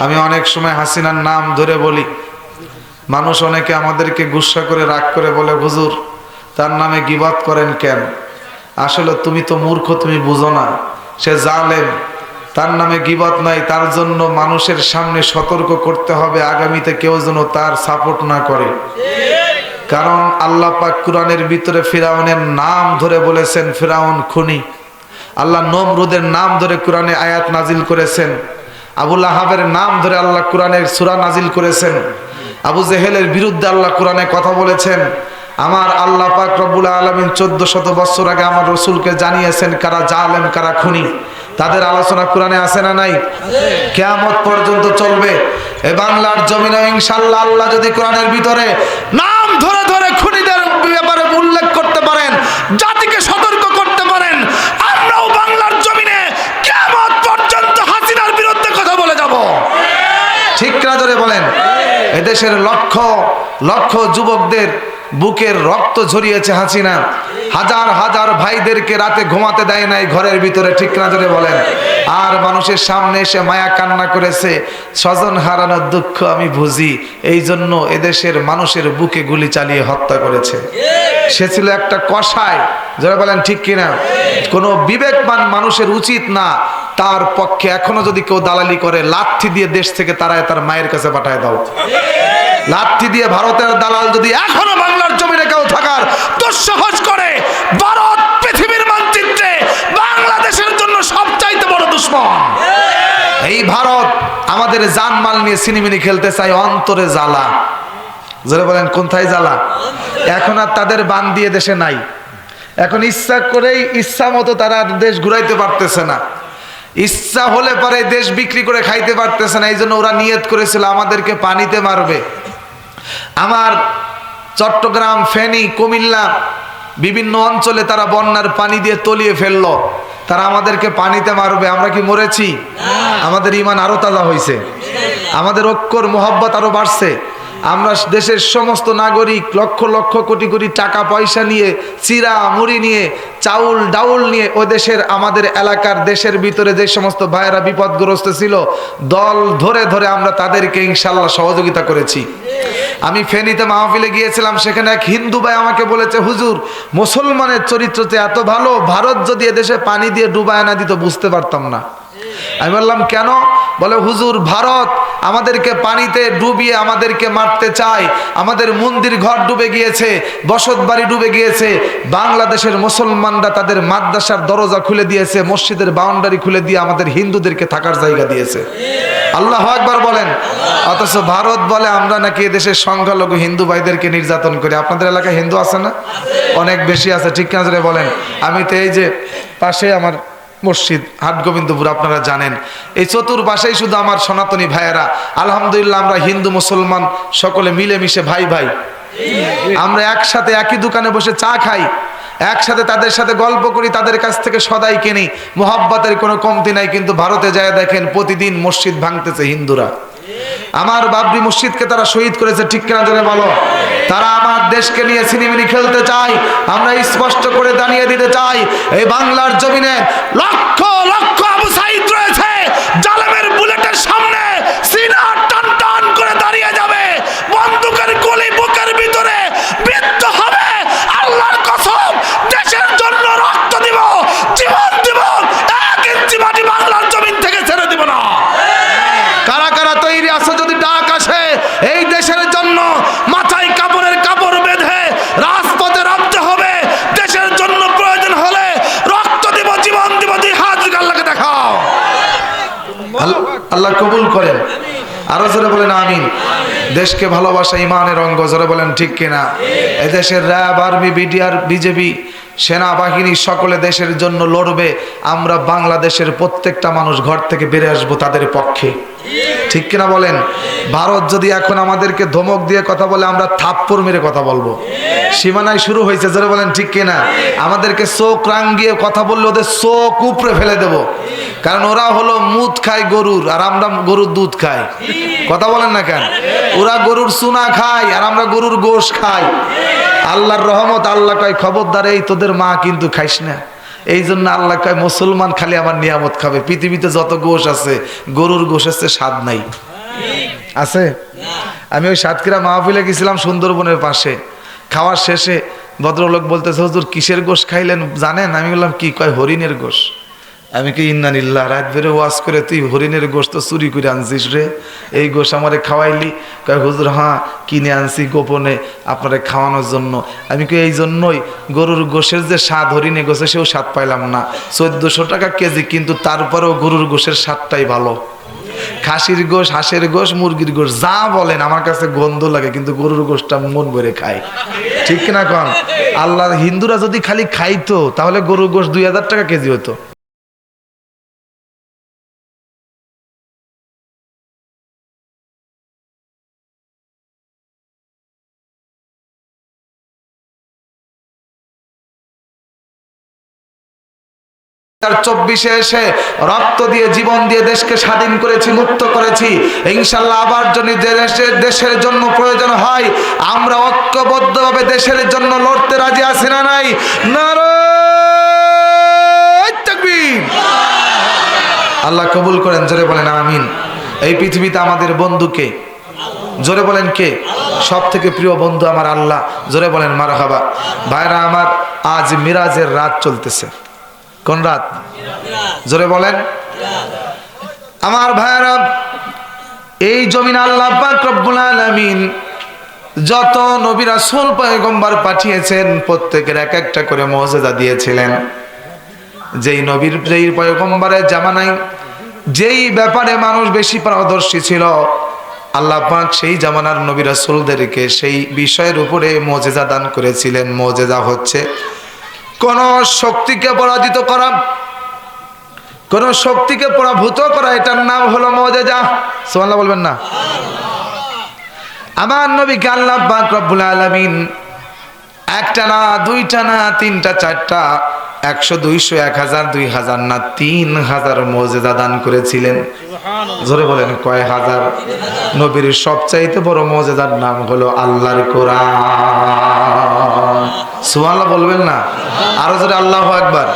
আমি অনেক সময় হাসিনার নাম ধরে বলি। মানুষ অনেকে আমাদেরকে গুসা করে, রাগ করে বলে, হুজুর, তার নামে গিবাদ করেন কেন? আসলে তুমি তো মূর্খ, তুমি বুঝো না। সে জালেম, তার নামে গিবত নাই, তার জন্য মানুষের সামনে সতর্ক করতে হবে, আগামীতে কেউ যেন তার সাপোর্ট না করে। কারণ আল্লাহ পাক কোরআনের ভিতরে ফিরাউনের নাম ধরে বলেছেন, ফিরাউন খুনি। আল্লাহ নমরুদের নাম ধরে কোরআনে আয়াত নাজিল করেছেন। আবুল আহাবের নাম ধরে আল্লাহ কোরআনের সুরা নাজিল করেছেন। আবু জেহেলের বিরুদ্ধে আল্লাহ কোরআনে কথা বলেছেন, আমার আল্লাহ পাক রব্বুল আলমিন চোদ্দ শত বছর আগে আমার রসুলকে জানিয়েছেন, কারা জালেম, কারা খুনি। তাদের আলোচনা কোরআনে আছে না নাই? কেয়ামত পর্যন্ত চলবে। এ বাংলার জমিনে ইনশাল্লাহ আল্লাহ যদি কোরআনের ভিতরে নাম ধরে ধরে খুনিদের ব্যাপারে উল্লেখ করতে পারেন, জাতিকে সতর্ক করতে পারেন আমরাও বাংলার জমিনে কেয়ামত পর্যন্ত হাসিনার বিরুদ্ধে কথা বলে যাব ঠিক না ধরে বলেন, এদেশের লক্ষ লক্ষ যুবকদের বুকের রক্ত ঝরিয়েছে হাসিনা। হাজার হাজার ভাইদেরকে রাতে ঘুমাতে দেয় নাই, ঘরের ভিতরে ঠিক না ধরে বলেন। আর মানুষের সামনে এসে মায়া কান্না করেছে, স্বজন হারানোর দুঃখ আমি বুঝি এই জন্য এদেশের মানুষের বুকে গুলি চালিয়ে হত্যা করেছে। সে ছিল একটা কষায় যারা বলেন ঠিক কিনা? কোনো বিবেকবান মানুষের উচিত না তার পক্ষে এখনও যদি কেউ দালালি করে, লাথি দিয়ে দেশ থেকে তারায় তার মায়ের কাছে পাঠায় দাও। লাথি দিয়ে ভারতের দালাল যদি এখনও বাংলার জমিনে কেউ থাকার দুঃসাহস করে, ভারত পৃথিবীর মানচিত্রে বাংলাদেশের জন্য সবচাইতে বড় দুশ্মন। এই ভারত আমাদের জানমাল নিয়ে সিনেমিনি খেলতে চাই অন্তরে জ্বালা। যারা বলেন, কোনথায় জ্বালা? এখন আর তাদের বান দিয়ে দেশে নাই। এখন ইচ্ছা করেই ইচ্ছা মতো তারা দেশ ঘুরাইতে পারতেছে না। ইচ্ছা হলে পরে দেশ বিক্রি করে খাইতে পারতেছে না এই জন্য ওরা নিয়ত করেছিল আমাদেরকে পানিতে মারবে। আমার চট্টগ্রাম ফেনী কুমিল্লা বিভিন্ন অঞ্চলে তারা বন্যার পানি দিয়ে তলিয়ে ফেলল। তারা আমাদেরকে পানিতে মারবে আমরা কি মরেছি? আমাদের ইমান আরও তাজা হয়েছে আমাদের ঐক্যর মোহব্বত আরও বাড়ছে। আমরা দেশের সমস্ত নাগরিক লক্ষ লক্ষ কোটি কোটি টাকা পয়সা নিয়ে, চিরা, মুড়ি নিয়ে, চাউল, ডাউল নিয়ে ও দেশের আমাদের এলাকার দেশের ভিতরে যে সমস্ত ভাইয়েরা বিপদগ্রস্ত ছিল, দল ধরে ধরে আমরা তাদেরকে ইনশাল্লাহ সহযোগিতা করেছি। আমি ফেনীতে মাহফিলে গিয়েছিলাম, সেখানে এক হিন্দু ভাই আমাকে বলেছে, হুজুর, মুসলমানের চরিত্রতে এত ভালো, ভারত যদি এদেশে পানি দিয়ে ডুবায় না দিত, বুঝতে পারতাম না। আমি বললাম, কেন? বলে, হুজুর, ভারত আমাদেরকে পানিতে ডুবিয়ে আমাদেরকে মারতে চায়। আমাদের মন্দির ঘর ডুবে গিয়েছে, বসত বাড়ি ডুবে গিয়েছে। বাংলাদেশের মুসলমানরা তাদের মাদ্রাসার দরজা খুলে দিয়েছে, মসজিদের বাউন্ডারি খুলে দিয়ে আমাদের হিন্দুদেরকে থাকার জায়গা দিয়েছে। আল্লাহ একবার বলেন। অথচ ভারত বলে, আমরা নাকি এদেশের সংখ্যালঘু হিন্দু ভাইদেরকে নির্যাতন করি। আপনাদের এলাকায় হিন্দু আছে না? অনেক বেশি আছে, ঠিক কেন বলেন। আমি তো এই যে পাশে আমার মসজিদ হাটগোবিন্দপুর, আপনারা জানেন। এই চতুর্পাশেই শুধু আমার সনাতনী ভাইয়েরা। আলহামদুলিল্লাহ, আমরা হিন্দু, মুসলমান, সকলে মিলেমিশে ভাই ভাই। আমরা একসাথে একই দোকানে বসে চা খাই। একসাথে তাদের সাথে গল্প করি, তাদের কাছ থেকে সদাই কিনি। মোহাব্বতের কোনো কমতি নাই, কিন্তু ভারতে যায় দেখেন, প্রতিদিন মসজিদ ভাঙতেছে হিন্দুরা। আমার বাবরি মসজিদকে তারা শহীদ করেছে, ঠিক কিনা জনে বলো? তারা আমার দেশকে নিয়ে সিনেমিনি খেলতে চায়, আমরা স্পষ্ট করে দাঁড়িয়ে দিতে চাই, এই বাংলার জমিনে লক্ষ লক্ষ আবু সাইদ রয়েছে জালেমের বুলেটের সামনে সিনা টান টান করে দাঁড়িয়ে যাবে বন্দুকের গুলি বুকের ভিতরে বিদ্ধ হবে আল্লাহর কসম দেশের জন্য রক্ত দিব জীবন দিব এক ইঞ্চি মাটি বাংলার জমিন থেকে ছেড়ে দিব না কারা কারা তৈরি আছে যদি ডাক আসে এই দেশের জন্য মাথায় কাপড়ের কাপড় বেঁধে রাজপথে নামতে হবে দেশের জন্য প্রয়োজন হলে রক্ত দিব জীবন দিব দুই হাত জুড়ে আল্লাহকে দেখাও আল্লাহ- আল্লাহ কবুল করেন। আরও জোরে বলেন, আমিন। দেশকে ভালোবাসা, ইমানের অঙ্গ, জোরে বলেন, ঠিক কিনা? এদেশের র্যাব আর্মি বিডিআর, বিজেপি, সেনাবাহিনী সকলে দেশের জন্য লড়বে। আমরা বাংলাদেশের প্রত্যেকটা মানুষ ঘর থেকে বেড়ে আসব তাদের পক্ষে। ঠিক কিনা বলেন? ভারত যদি এখন আমাদেরকে ধমক দিয়ে কথা বলে, আমরা থাপ্পড় মেরে কথা বলব। সীমানায় শুরু হয়েছে যারা বলেন, ঠিক কিনা? আমাদেরকে চোখ রাঙ্গিয়ে কথা বললে ওদের চোখ উপরে ফেলে দেব। কারণ ওরা হলো মুদ খায় গরুর, আর আমরা গরুর দুধ খাই। কথা বলেন না কেন? ওরা গরুর সুনা খায়, আর আমরা গরুর গোশ খাই। আল্লাহর রহমত, আল্লাহ কয়, খবরদার, এই তোদের মা কিন্তু খাইস না। এই জন্য আল্লাহ কয়, মুসলমান খালি আমার নিয়ামত খাবে। পৃথিবীতে যত গোশ আছে, গরুর গোশ আছে স্বাদ নাই। আছে? আমি ওই সাতক্ষীরা মাহফিলে গেছিলাম সুন্দরবনের পাশে। খাওয়ার শেষে ভদ্রলোক বলতেছে, হজুর, কিসের গোশ খাইলেন? জানেন? আমি বললাম, কি? কয়, হরিণের গোশ। আমি কি ইন্নানিল্লাহ রাত বেড়ে ওয়াজ করে তুই হরিণের গোশ তো চুরি করে আনছিস রে? এই গোশ আমারে খাওয়াইলি। কয়, হুজুর হ্যাঁ কিনে আনছি গোপনে আপনারে খাওয়ানোর জন্য। আমি কি এই জন্যই গরুর গোশের যে স্বাদ হরিণে গোছে সেও স্বাদ পাইলাম না। চোদ্দশো টাকা কেজি, কিন্তু তারপরেও গরুর গোশের স্বাদটাই ভালো। খাসির গোশ, হাঁসের গোশ, মুরগির গোশ, যা বলেন আমার কাছে গন্ধ লাগে, কিন্তু গরুর গোশটা মন ভরে খায়। ঠিক না কন? আল্লাহ, হিন্দুরা যদি খালি খাইতো, তাহলে গরুর গোশ দুই হাজার টাকা কেজি হতো। চব্বিশে এসে রক্ত দিয়ে জীবন দিয়ে দেশকে স্বাধীন করেছি, মুক্ত করেছি। ইনশাল্লাহ আবার যদি দেশের জন্য প্রয়োজন হয়, আমরা ঐক্যবদ্ধভাবে দেশের জন্য লড়তে রাজি আছি না নাই? আল্লাহ কবুল করেন, জোরে বলেন আমিন। এই পৃথিবীতে আমাদের বন্ধুকে জোরে বলেন কে? সব থেকে প্রিয় বন্ধু আমার আল্লাহ। জোরে বলেন মার হাবা ভাইরা আমার, আজ মিরাজের রাত চলতেছে। কোন জোরে বলেন। আমার ভাইরা এই জমিন আল্লাহ রব্বুল আলামিন যত নবী রাসূল পয়গম্বর পাঠিয়েছেন, প্রত্যেকের এক একটা করে মর্যাদা দিয়েছিলেন। যেই নবীর, যেই পয়গম্বরের জামানায়, যেই ব্যাপারে মানুষ বেশি পারদর্শী ছিল, আল্লাহ পাক সেই জামানার নবী রাসূলদেরকে সেই বিষয়ের উপরে মজেজা দান করেছিলেন। মজেজা হচ্ছে কোন শক্তিকে পরাজিত করা, কোন শক্তিকে পরাভূত করা, এটার নাম হলো মজেজা। সোমাল বলবেন না। আমার নবীকে আল্লাহ রব্বুল আলামিন একটা না, দুইটা না, তিনটা, চারটা একশো দুইশো এক হাজার দুই হাজার না তিন হাজার মজেদা দান করেছিলেন। জোরে বলেন কয় হাজার? নবীর সবচাইতে বড় মজেদার নাম হলো আল্লাহর কোরআন। সুবহানাল্লাহ বলবেন না? আরও জোরে আল্লাহ একবার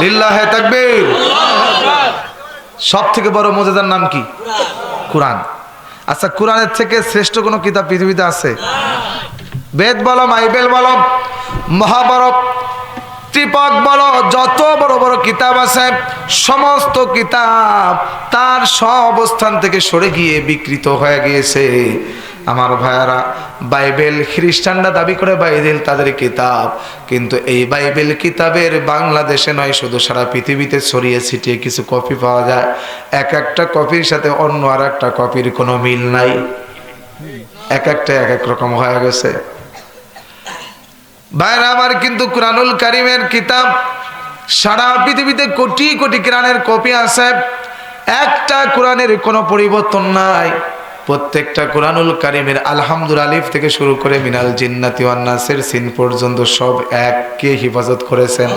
লিল্লাহে তাকবীর। সব থেকে বড় মজেদার নাম কি? কোরআন। আচ্ছা কোরআনের থেকে শ্রেষ্ঠ কোনো কিতাব পৃথিবীতে আছে? বেদ বলো মাইবেল বলো মহাভারত ত্রিপক বলো, যত বড় বড় কিতাব আছে, সমস্ত কিতাব তার অবস্থান থেকে সরে গিয়ে বিকৃত হয়ে গিয়েছে। আমার ভাইয়ারা, বাইবেল খ্রিস্টানরা দাবি করে, বাইবেল তাদের কিতাব। কিন্তু এই বাইবেল কিতাবের বাংলাদেশে নয়, শুধু সারা পৃথিবীতে ছড়িয়ে ছিটিয়ে কিছু কপি পাওয়া যায়। এক একটা কপির সাথে অন্য আর একটা কপির কোনো মিল নাই। এক একটা এক এক রকম হয়ে গেছে। ভাইরা, আমার কিন্তু কোরআনুল কারিমের কিতাব সারা পৃথিবীতে কোটি কোটি কোরআনের কপি আছে। একটা কোরআনের কোনো পরিবর্তন নাই। প্রত্যেকটা কোরআনুল কারিমের আলহামদুল আলিফ থেকে শুরু করে মিনাল জিন্নাতি ওয়ান নাসের সিন পর্যন্ত সব এককে হিফাজত করেছেন।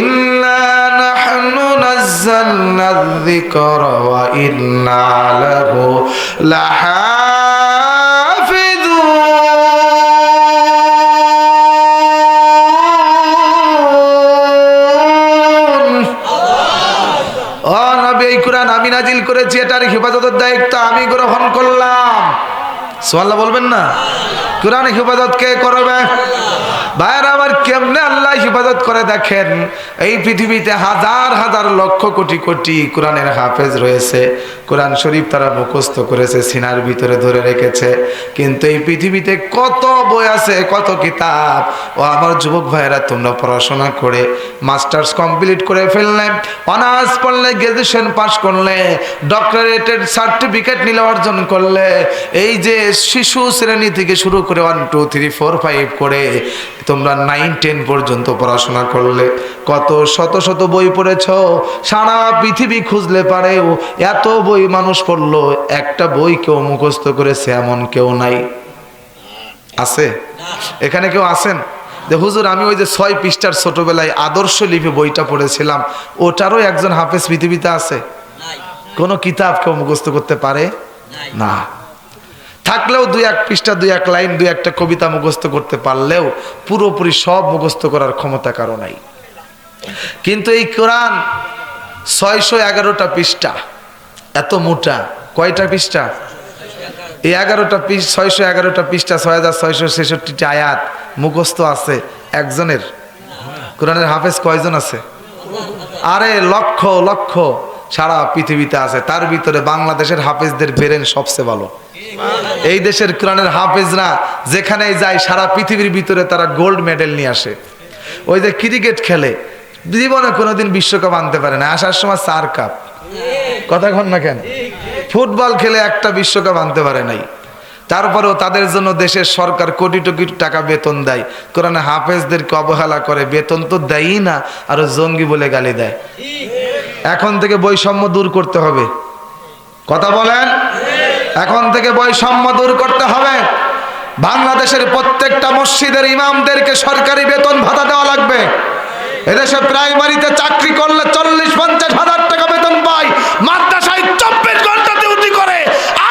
ইন্না নাহনু নাযালনা যিকরা ওয়া ইন্না লাহু লাহাফিজুন নাজিল করেছি, এটার হেফাজতের দায়িত্ব আমি গ্রহণ করলাম। সোয়াল্লাহ বলবেন না? কোরআন হেফাজত কে করবে? ভাইয়ের আমার কেমনে আল্লাহ হিফাজত করে দেখেন? এই পৃথিবীতে হাজার হাজার লক্ষ কোটি কোটি কোরআনের হাফেজ রয়েছে। কোরআন শরীফ তারা মুখস্থ করেছে, সিনার ভিতরে ধরে রেখেছে। কিন্তু এই পৃথিবীতে কত বই আছে, কত কিতাব? ও আমার যুবক ভাইয়েরা, তোমরা পড়াশোনা করে, মাস্টার্স কমপ্লিট করে ফেললে, অনার্স পড়লে, গ্রাজুয়েশন পাস করলে ডক্টরেটের সার্টিফিকেট নিলে অর্জন করলে, এই যে শিশু শ্রেণি থেকে শুরু করে one two three four five করে তোমরা নাইন টেন পর্যন্ত পড়াশোনা করলে। কত শত শত বই পড়েছ। সারা পৃথিবী খুঁজলে পারেও এত বই মানুষ পড়ল একটা বই কেউ মুখস্থ করেছে এমন কেউ নাই। আছে? এখানে কেউ আছেন? যে হুজুর আমি ওই যে ছয় পৃষ্ঠার ছোটবেলায় আদর্শ লিপি বইটা পড়েছিলাম ওটারও একজন হাফেজ পৃথিবীতে আছে? কোনো কিতাব কেউ মুখস্থ করতে পারে? না। থাকলেও দুই এক পৃষ্ঠা, দুই এক লাইন, দুই একটা কবিতা মুখস্থ করতে পারলেও পুরোপুরি সব মুখস্থ করার ক্ষমতা কারও নাই। কিন্তু এই কোরআন ছয়শো এগারোটা পৃষ্ঠা, এত মোটা, কয়টা পৃষ্ঠা? এই এগারোটা পিস ছয়শো এগারোটা পৃষ্ঠা, ছয় হাজার ছয়শো ছেষট্টিটি আয়াত মুখস্থ আছে একজনের। কোরআনের হাফেজ কয়জন আছে? আরে লক্ষ লক্ষ। সারা পৃথিবীতে আছে। তার ভিতরে বাংলাদেশের হাফেজদের বেরেন সবচেয়ে ভালো। এই দেশের কোরআনের হাফেজরা যেখানেই যায়, সারা পৃথিবীর ভিতরে তারা গোল্ড মেডেল নিয়ে আসে। ওই যে ক্রিকেট খেলে, জীবনে কোনোদিন বিশ্বকাপ আনতে পারে না। আসার সময় চার কাপ। কথা কন না কেন? ফুটবল খেলে একটা বিশ্বকাপ আনতে পারে নাই। তারপরেও তাদের জন্য দেশের সরকার কোটি কোটি টাকা বেতন দেয়। কোরআনে হাফেজদেরকে অবহেলা করে, বেতন তো দেয়ই না, আরও জঙ্গি বলে গালি দেয়। এখন থেকে বৈষম্য দূর করতে হবে। কথা বলেন? এখন থেকে বৈষম্য দূর করতে হবে। বাংলাদেশের প্রত্যেকটা মসজিদের ইমামদেরকে সরকারি বেতন ভাতা দেওয়া লাগবে। এদেশে প্রাইমারিতে চাকরি করলে চল্লিশ, পঞ্চাশ হাজার টাকা বেতন পায়। মাদ্রাসায় চব্বিশ ঘণ্টা ডিউটি করে,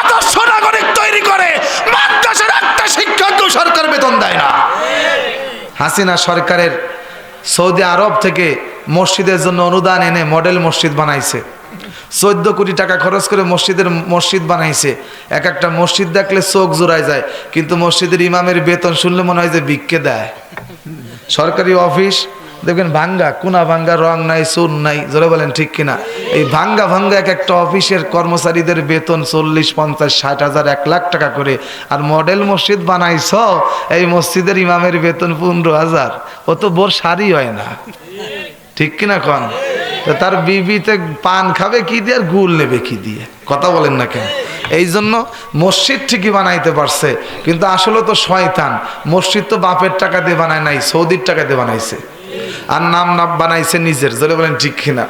আদর্শ নাগরিক তৈরি করে। মাদ্রাসার একটা শিক্ষককেও সরকার বেতন দেয় না। হাসিনা সরকারের সৌদি আরব থেকে মসজিদের জন্য অনুদান এনে মডেল মসজিদ বানাইছে। চোদ্দ কোটি টাকা খরচ করে মসজিদের মসজিদ বানাইছে। এক একটা মসজিদ দেখলে চোখ জোড়ায় যায়, কিন্তু মসজিদের ইমামের বেতন শুনলে মনে হয় যে বিক্ষে দেয়। সরকারি অফিস, দেখবেন ভাঙ্গা, কোনা ভাঙ্গা, রং নাই, চুন নাই, জোরে বলেন ঠিক কিনা? এই ভাঙ্গা ভাঙ্গা এক একটা অফিসের কর্মচারীদের বেতন চল্লিশ, পঞ্চাশ, ষাট হাজার, এক লাখ টাকা করে। আর মডেল মসজিদ বানাইছ, এই মসজিদের ইমামের বেতন পনেরো হাজার। ও তো বোর সারি হয় না। ঠিক কিনা কন? তার বিবিতে পান খাবে কি দিয়ে আর গুল নেবে কি দিয়ে? কথা বলেন না কেন? এই জন্য মসজিদ ঠিকই বানাইতে পারছে, কিন্তু আসলে তো শয়তান। মসজিদ তো বাপের টাকা দিয়ে বানায় নাই, সৌদির টাকা দিয়ে বানাইছে। আর নাম নাম বানাইছে নিজের, জোরে বলেন ঠিক কিনা?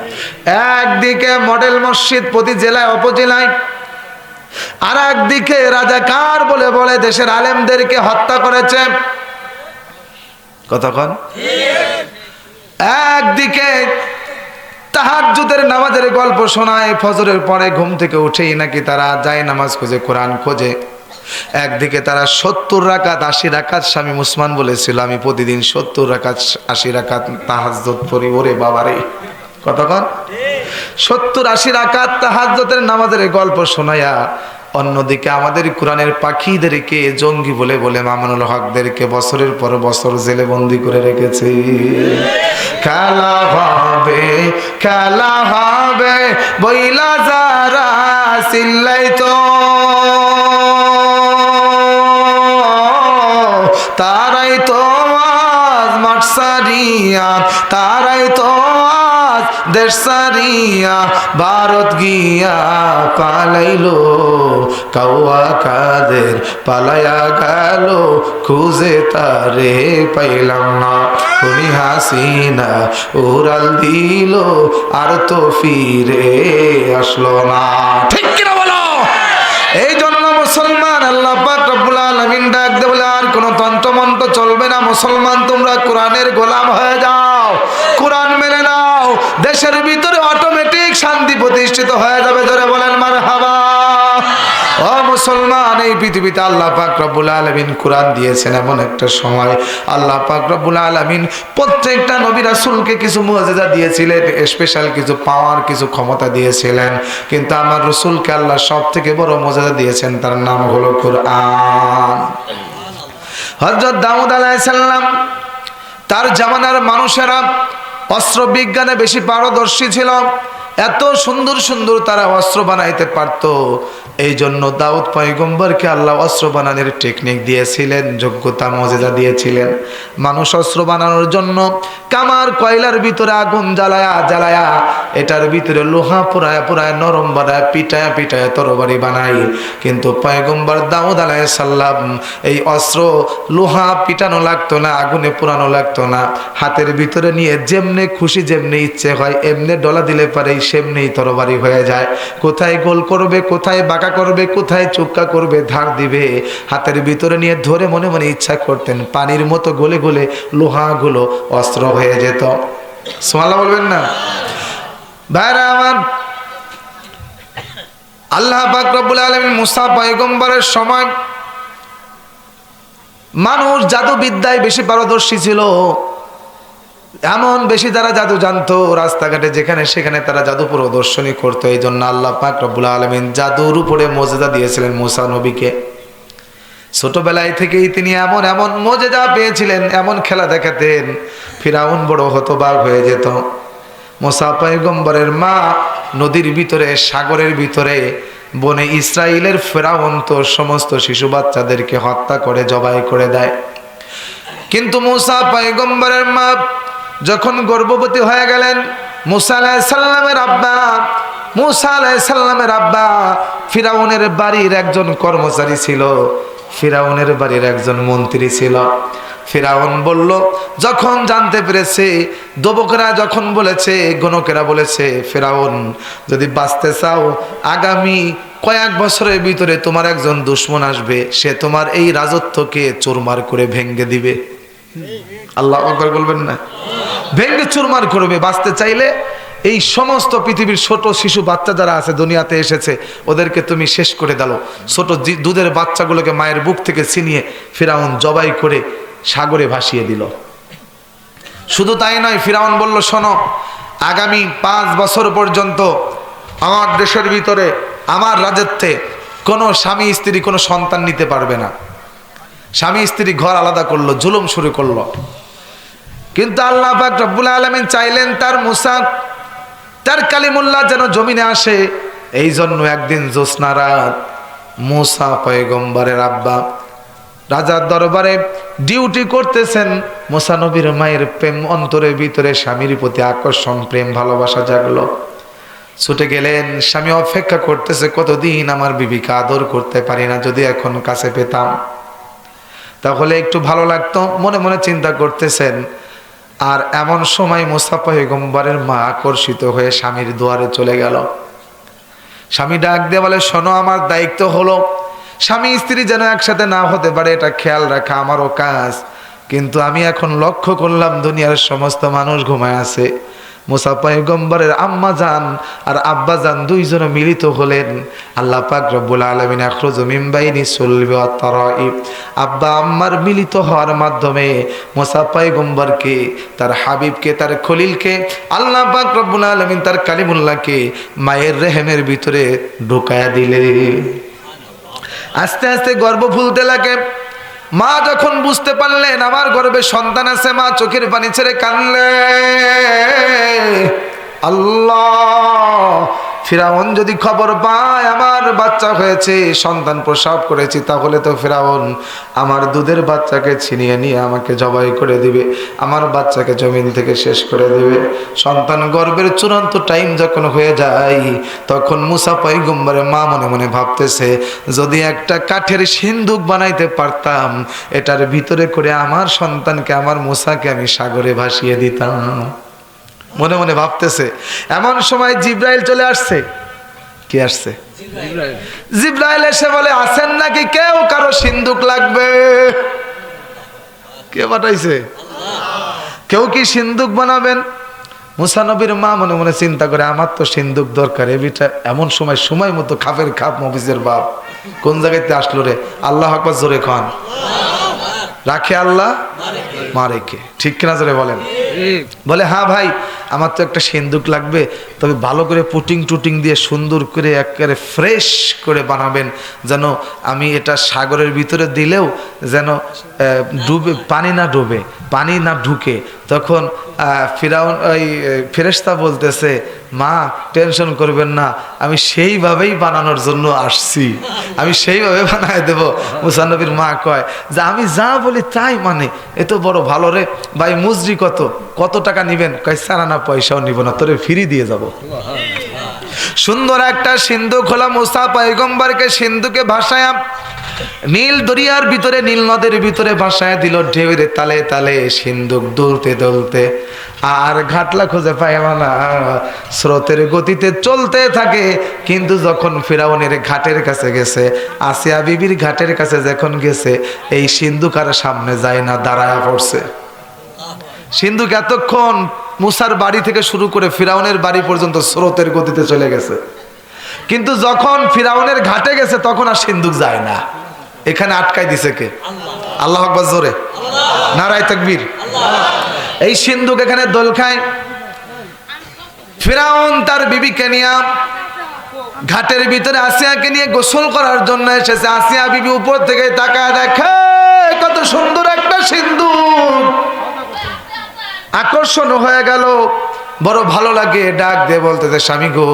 একদিকে মডেল মসজিদ প্রতি জেলায় উপজেলায় আর একদিকে রাজাকার বলে বলে দেশের আলেমদেরকে হত্যা করেছে। কতক্ষণ একদিকে তাহাজ্জুদের নামাজের গল্প শোনায়, ফজরের পরে ঘুম থেকে উঠেই নাকি তারা যায় নামাজ খোঁজে, কোরআন খোঁজে। একদিকে তারা সত্তর রাকাত, আশি রাকাত স্বামী মুসমান বলেছিল, আমি প্রতিদিন সত্তর রাকাত, আশি রাকাত তাহাজ্জত পড়ি, ওরে বাবারে। কতক্ষণ? সত্তর, আশি রাকাত তাহাজ্জতের নামাজের গল্প শোনায়া অন্যদিকে আমাদের কোরআনের পাখিদেরকে জঙ্গি বলে বলে মামুনুল হকদেরকে বছরের পর বছর জেলে বন্দি করে রেখেছে। খেলা হবে খেলা হবে, বইলা যারা সিল্লাই তো। তারাই তো মাঠ সারিয়া, তারাই তো দেশ সারিয়া, ভারত গিয়া পালাইলো। কাউয়া কাদের পালায়া গেল, খুঁজে তারে পাইলাম না। উনি হাসিনা উড়াল দিল, আর তো ফিরে আসলো না। ঠিক কিনা বলো? এই জন্য মুসলমান, আল্লাহ রব্বুল আলামিন ডাক দে বলে, আর কোনো তন্ত্রমন্ত্র চলবে না। মুসলমান, তোমরা কোরআনের গোলাম হয়ে যাও। কোরআন দেশের ভিতরে অটোমেটিক শান্তি প্রতিষ্ঠিত হয়ে যাবে ধরে বলেন ও মুসলমান, এই পৃথিবীতে আল্লাহ পাক রব্বুল আলামিন কোরআন দিয়েছেন এমন একটা সময়। আল্লাহ পাক রব্বুল আলামিন প্রত্যেকটা নবী রাসূলকে কিছু মুআজিজা দিয়েছিলেন স্পেশাল কিছু পাওয়ার কিছু ক্ষমতা দিয়েছিলেন। কিন্তু আমার রসুলকে আল্লাহ সব থেকে বড় মর্যাদা দিয়েছেন, তার নাম হলো কোরআন। হযরত দাউদ আলাইহিস সালাম, তার জামানার মানুষেরা অস্ত্র বিজ্ঞানে বেশি পারদর্শী ছিল এত সুন্দর সুন্দর তারা অস্ত্র বানাইতে পারত। এই জন্য দাউদ পয়গম্বরকে আল্লাহ অস্ত্র বানানোর টেকনিক দিয়েছিলেন, যোগ্যতা মজেদা দিয়েছিলেন। মানুষ অস্ত্র বানানোর জন্য কামার কয়লার ভিতরে আগুন জ্বালায়া জ্বালায়া এটার ভিতরে লোহা পুরায় পুরায় নরম বানায় পিটায় পিটায় তরবারি বানাই কিন্তু পয়গম্বর দাউদ আলাইসাল্লাম এই অস্ত্র লোহা পিটানো লাগতো না, আগুনে পুরানো লাগতো না। হাতের ভিতরে নিয়ে যেমনে খুশি যেমনি ইচ্ছে হয়, এমনি ডলা দিলে পারে সেমনি তরবারি হয়ে যায়। কোথায় গোল করবে, কোথায় বাঁকা করবে, কোথায় চুক্কা করবে, ধার দিবে? হাতের ভিতরে নিয়ে ধরে মনে মনে ইচ্ছা করতেন, পানির মতো গলে গলে লোহাগুলো অস্ত্র হয়ে যেত। সোমালা বলবেন না? ভাইরা আমার, আল্লাহ পাক রব্বুল মুসা পয়গম্বরের সময় মানুষ জাদুবিদ্যায় বেশি পারদর্শী ছিল। এমন বেশি তারা জাদু জানতো রাস্তাঘাটে যেখানে সেখানে তারা জাদু প্রদর্শনী করতো এই জন্য আল্লাহ পাক রব্বুল আলমিন জাদুর উপরে মজেদা দিয়েছিলেন মুসা নবীকে। ছোটবেলায় থেকেই তিনি এমন এমন মজেদা পেয়েছিলেন, এমন খেলা দেখাতেন, ফিরাউন বড় হতবাক হয়ে যেত। মোসা পয়গম্বরের মা নদীর ভিতরে, সাগরের ভিতরে, বনে ইসরায়েলের ফেরাউন তো সমস্ত শিশু বাচ্চাদেরকে হত্যা করে, জবাই করে দেয়। কিন্তু মুসা পয়গম্বরের মা যখন গর্ভবতী হয়ে গেলেন, মুসা আব্বা, মুসা আলাইসাল্লামের আব্বা ফিরাউনের বাড়ির একজন কর্মচারী ছিল, ফিরাউনের বাড়ির একজন মন্ত্রী ছিল। ফিরাউন বলল, যখন জানতে পেরেছে, দবকরা যখন বলেছে, গণকেরা বলেছে, ফেরাউন, যদি বাঁচতে চাও, আগামী কয়েক বছরের ভিতরে তোমার একজন দুশ্মন আসবে, সে তোমার এই রাজত্বকে চোরমার করে ভেঙ্গে দিবে। আল্লাহ বলবেন না? ভেঙ্গে চুরমার করবে, বাঁচতে চাইলে এই সমস্ত পৃথিবীর ছোট শিশু বাচ্চা যারা আছে দুনিয়াতে এসেছে, ওদেরকে তুমি শেষ করে দাও। ছোট দুধের বাচ্চাগুলোকে মায়ের বুক থেকে ছিনিয়ে ফিরাউন জবাই করে সাগরে ভাসিয়ে দিল। শুধু তাই নয়, ফিরাউন বলল, শোনো, আগামী পাঁচ বছর পর্যন্ত আমার দেশের ভিতরে, আমার রাজত্বে কোনো স্বামী, স্ত্রী, কোনো সন্তান নিতে পারবে না। স্বামী, স্ত্রী ঘর আলাদা করল, জুলুম শুরু করল। কিন্তু আল্লাহ পাক রব্বুল আলমিন চাইলেন তার মুসা, তার কালিমুল্লাহ যেন জমিনে আসে। এই জন্য একদিন জ্যোৎস্না রাত, মুসা পয়গম্বরের আব্বা রাজার দরবারে ডিউটি করতেছেন। মুসা নবীর মায়ের প্রেম অন্তরের ভিতরে স্বামীর প্রতি আকর্ষণ, প্রেম, ভালোবাসা জাগলো। ছুটে গেলেন, স্বামী অপেক্ষা করতেছে, কতদিন আমার বিবিকে আদর করতে পারি না, যদি এখন কাছে পেতাম? তাহলে একটু ভালো লাগতো, মনে মনে চিন্তা করতেছেন। আর এমন সময় মুস্তাফা পেগম্বরের মা আকর্ষিত হয়ে স্বামীর দুয়ারে চলে গেল। স্বামী ডাক দিয়ে বলে, শোনো, আমার দায়িত্ব হলো। স্বামী, স্ত্রী যেন একসাথে না হতে পারে, এটা খেয়াল রাখা আমারও কাজ। কিন্তু আমি এখন লক্ষ্য করলাম, দুনিয়ার সমস্ত মানুষ ঘুমায় আছে। মুসা পয়গম্বরের আম্মা যান আর আব্বা যান দুইজন মিলিত হলেন। আল্লাহ পাক রব্বুল আলমিন আখরুজ মিমবাইনি সুলবে আব্বা, আম্মার মিলিত হওয়ার মাধ্যমে মুসা পয়গম্বরকে, তার হাবিবকে, তার খলিলকে, আল্লাহ পাক রব্বুল আলমিন তার কালিমুল্লাহকে মায়ের রেহেমের ভিতরে ঢুকায়া দিলে আস্তে আস্তে গর্ব ফুলতে লাগে। মা যখন বুঝতে পারলেন আমার গর্বে সন্তান আছে মা চোখের পানি ছেড়ে কানলে আল্লাহ! ফিরাউন যদি খবর পায়, আমার বাচ্চা হয়েছে, সন্তান প্রসব করেছি, তাহলে তো ফিরাউন আমার দুধের বাচ্চাকে ছিনিয়ে নিয়ে আমাকে জবাই করে দিবে, আমার বাচ্চাকে জমিন থেকে শেষ করে দেবে। সন্তান গর্বের চূড়ান্ত টাইম যখন হয়ে যায়, তখন মুসা পৈগম্বরের মা মনে মনে ভাবতেছে, যদি একটা কাঠের সিন্দুক বানাইতে পারতাম, এটার ভিতরে করে আমার সন্তানকে, আমার মুসাকে আমি সাগরে ভাসিয়ে দিতাম। মনে মনে ভাবতেছে। এমন সময় জিব্রাইল চলে আসছে। কি আসছে? জিব্রাইল এসে বলে, আছেন নাকি কেউ? কারও সিন্দুক লাগবে? কে পাঠাইছে? কেউ কি সিন্দুক বানাবেন? মুসানবীর মা মনে মনে চিন্তা করে, আমার তো সিন্দুক দরকার এবিটা এমন সময় সময় মতো খাপের খাপ মফিজের বাপ। কোন জায়গাতে আসলো রে? আল্লাহ আকবর জোরে খান রাখে আল্লাহ মা রেখে ঠিক কিনা জোরে বলেন? বলে হ্যাঁ ভাই, আমার তো একটা সিন্দুক লাগবে, তবে ভালো করে পুটিং টুটিং দিয়ে সুন্দর করে একেবারে ফ্রেশ করে বানাবেন, যেন আমি এটা সাগরের ভিতরে দিলেও যেন ডুবে, পানি না ডুবে, পানি না ঢুকে তখন ফিরাউন, ওই ফেরেস্তা বলতেছে, মা, টেনশন করবেন না, আমি সেইভাবেই বানানোর জন্য আসছি। আমি সেইভাবে বানায় দেব। মুসানবীর মা কয়, যে, আমি যা বলি তাই মানে। এত বড় ভালো রে। ভাই, মুজরি কত? কত টাকা নিবেন? কয় সারানা পয়সাও নিব না, তোরে ফিরি দিয়ে যাব। সুন্দর একটা সিন্ধু খোলা মুসা পয়গম্বরকে সিন্ধুকে ভাসায় নীল দরিয়ার ভিতরে, নীল নদের ভিতরে ভাসায় দিল ঢেউরে তালে তালে সিন্ধুক দুলতে দুলতে। আর ঘাটলা খুঁজে পাইল না। স্রোতের গতিতে চলতে থাকে, কিন্তু যখন ফিরাউনের ঘাটের কাছে গেছে, আসিয়া বিবির ঘাটের কাছে যখন গেছে, এই সিন্ধুক আর সামনে যায় না, দাঁড়ায় পড়ছে। সিন্ধুক এতক্ষণ মুসার বাড়ি থেকে শুরু করে ফিরাউনের বাড়ি পর্যন্ত স্রোতের গতিতে চলে গেছে। কিন্তু যখন ফিরাউনের ঘাটে গেছে, তখন আর সিন্ধুক যায় না। এখানে আটকাই দিছে কে? আল্লাহ আকবর জোরে। নারায় তকবীর। এই সিন্ধুক এখানে দোল খায়। ফিরাউন তার বিবিকে নিয়ে ঘাটের ভিতরে আসিয়াকে নিয়ে গোসল করার জন্য এসেছে। আসিয়া বিবি উপর থেকে তাকায় দেখে কত সুন্দর একটা সিন্ধুক আকর্ষণ হয়ে গেল। বড় ভালো লাগে, ডাক দিয়ে বলতেছে, স্বামী গো,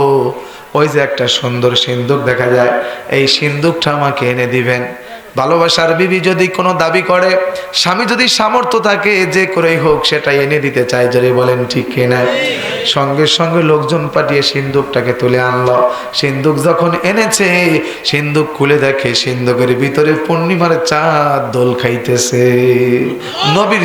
ওই যে একটা সুন্দর সিন্দুক দেখা যায়, এই সিন্দুকটা আমাকে এনে দিবেন। ভালোবাসার বিবি যদি কোনো দাবি করে, স্বামী যদি সামর্থ্য থাকে, যে করেই হোক, সেটা এনে দিতে চায়। যদি বলেন, ঠিক কিনা সঙ্গে সঙ্গে লোকজন পাঠিয়ে সিন্দুকটাকে তুলে আনলো। সিন্দুক যখন এনেছে, সিন্দুক খুলে দেখে সিন্দুকের ভিতরে পূর্ণিমার চাঁদ দোল খাইতেছে। নবীর